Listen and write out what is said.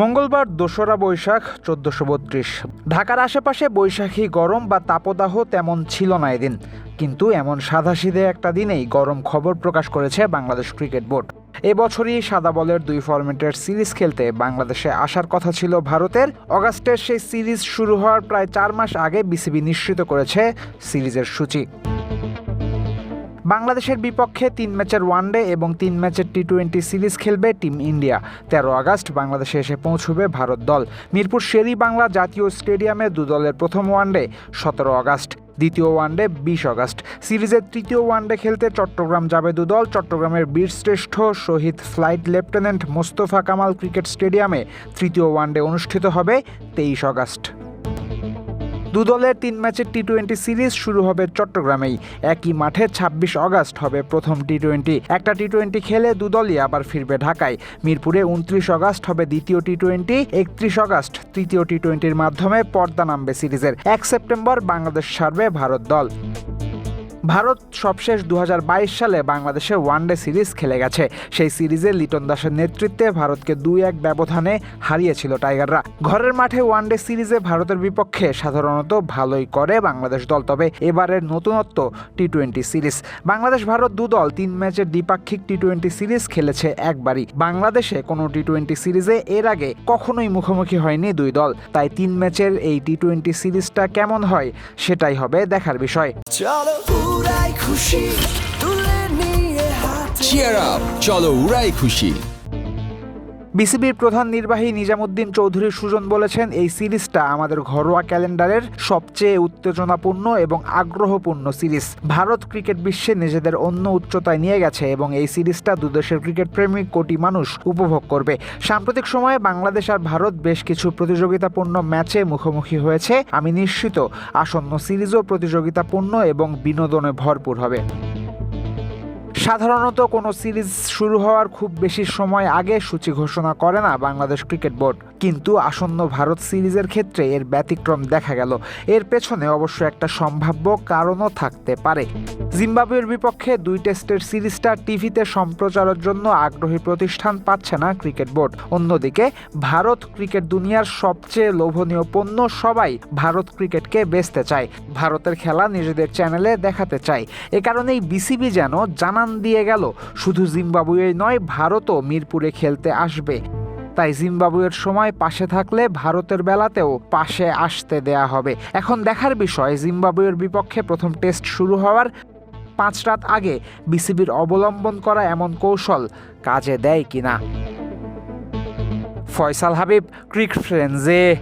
মঙ্গলবার দোসরা বৈশাখ, চোদ্দশো বত্রিশ। ঢাকার আশেপাশে বৈশাখী গরম বা তাপদাহ তেমন ছিল না এদিন। কিন্তু এমন সাদাসিধে একটা দিনেই গরম খবর প্রকাশ করেছে বাংলাদেশ ক্রিকেট বোর্ড। এবছরই সাদা বলের দুই ফরম্যাটের সিরিজ খেলতে বাংলাদেশে আসার কথা ছিল ভারতের। অগাস্টের সেই সিরিজ শুরু হওয়ার প্রায় চার মাস আগে বিসিবি নিশ্চিত করেছে সিরিজের সূচি। বাংলাদেশের বিপক্ষে তিন ম্যাচের ওয়ানডে এবং তিন ম্যাচের টি টোয়েন্টি সিরিজ খেলবে টিম ইন্ডিয়া। তেরো আগস্ট বাংলাদেশে এসে পৌঁছবে ভারত দল। মিরপুর শেরি বাংলা জাতীয় স্টেডিয়ামে দু দলের প্রথম ওয়ানডে, সতেরো আগস্ট। দ্বিতীয় ওয়ানডে, বিশ আগস্ট। সিরিজের তৃতীয় ওয়ানডে খেলতে চট্টগ্রাম যাবে দুদল চট্টগ্রামের বীরশ্রেষ্ঠ শহীদ flight lieutenant Mostafa Kamal cricket স্টেডিয়ামে তৃতীয় ওয়ানডে অনুষ্ঠিত হবে তেইশ আগস্ট। দু দলের তিন ম্যাচের টি টোয়েন্টি সিরিজ শুরু হবে চট্টগ্রামেই। একই মাঠে ছাব্বিশ আগস্ট হবে প্রথম টি টোয়েন্টি একটা টি টোয়েন্টি খেলে দুদলই আবার ফিরবে ঢাকায়। মিরপুরে উনত্রিশ আগস্ট হবে দ্বিতীয় টি টোয়েন্টি একত্রিশ আগস্ট তৃতীয় টি টোয়েন্টির মাধ্যমে পর্দা নামবে সিরিজের। এক সেপ্টেম্বর বাংলাদেশ সারবে ভারত দল। ভারত সবশেষ দু হাজার বাইশ সালে বাংলাদেশে ওয়ানডে সিরিজ খেলে গেছে। সেই সিরিজে লিটন দাসের নেতৃত্বে ভারতকে দুই এক ব্যবধানে হারিয়েছিল টাইগাররা। ঘরের মাঠে ওয়ানডে সিরিজে ভারতের বিপক্ষে সাধারণত ভালোই করে বাংলাদেশ দল, তবে এবারের নতুনত্ব T twenty series. Bangladesh Bharat দু দল তিন ম্যাচের দ্বিপাক্ষিক টি টোয়েন্টি সিরিজ খেলেছে একবারই। বাংলাদেশে কোনো টি টোয়েন্টি সিরিজে এর আগে কখনোই মুখোমুখি হয়নি দুই দল। তাই তিন ম্যাচের এই টি টোয়েন্টি সিরিজটা কেমন হয় সেটাই হবে দেখার বিষয়। উড়াই খুশি তুলে নিয়ে হাতে চিয়ার আপ চলো উড়াই খুশি। বিসিবির প্রধান নির্বাহী নিজামুদ্দিন চৌধুরী সুজন বলেছেন, এই সিরিজটা আমাদের ঘরোয়া ক্যালেন্ডারের সবচেয়ে উত্তেজনাপূর্ণ এবং আগ্রহপূর্ণ সিরিজ। ভারত ক্রিকেট বিশ্বে নিজেদের অন্য উচ্চতায় নিয়ে গেছে এবং এই সিরিজটা দুদেশের ক্রিকেট প্রেমিক কোটি মানুষ উপভোগ করবে। সাম্প্রতিক সময়ে বাংলাদেশ আর ভারত বেশ কিছু প্রতিযোগিতাপূর্ণ ম্যাচে মুখোমুখি হয়েছে। আমি নিশ্চিত, আসন্ন সিরিজও প্রতিযোগিতাপূর্ণ এবং বিনোদনে ভরপুর হবে। সাধারণত কোনো সিরিজ শুরু হওয়ার খুব বেশি সময় আগে সূচি ঘোষণা করে না বাংলাদেশ ক্রিকেট বোর্ড। কিন্তু আসন্ন ভারত সিরিজের ক্ষেত্রে এর ব্যতিক্রম দেখা গেল। এর পেছনে অবশ্য একটা সম্ভাব্য কারণও থাকতে পারে। জিম্বাবুয়ের বিপক্ষে দুই টেস্টের সিরিজটা টিভিতে সম্প্রচারের জন্য আগ্রহী প্রতিষ্ঠান পাচ্ছে না ক্রিকেট বোর্ড। অন্যদিকে, ভারত ক্রিকেট দুনিয়ার সবচেয়ে লোভনীয় পণ্য সবাই ভারত ক্রিকেটকে বেচতে চায়। ভারতের খেলা নিজেদের চ্যানেলে দেখাতে চায়। এ কারণেই বিসিবি যেন জানান দিয়ে গেল। শুধু জিম্বাবুয়ে নয়, ভারতও মিরপুরে খেলতে আসবে। তাই জিম্বাবুয়ের সময় পাশে থাকলে ভারতের বেলাতেও পাশে আসতে দেয়া হবে। এখন দেখার বিষয়, জিম্বাবুয়ের বিপক্ষে প্রথম টেস্ট শুরু হওয়ার পাঁচ রাত আগে বিসিবির অবলম্বন করা এমন কৌশল কাজে দেয় কিনা? ফয়সাল হাবিব, ক্রিক ফ্রেন্ডসে।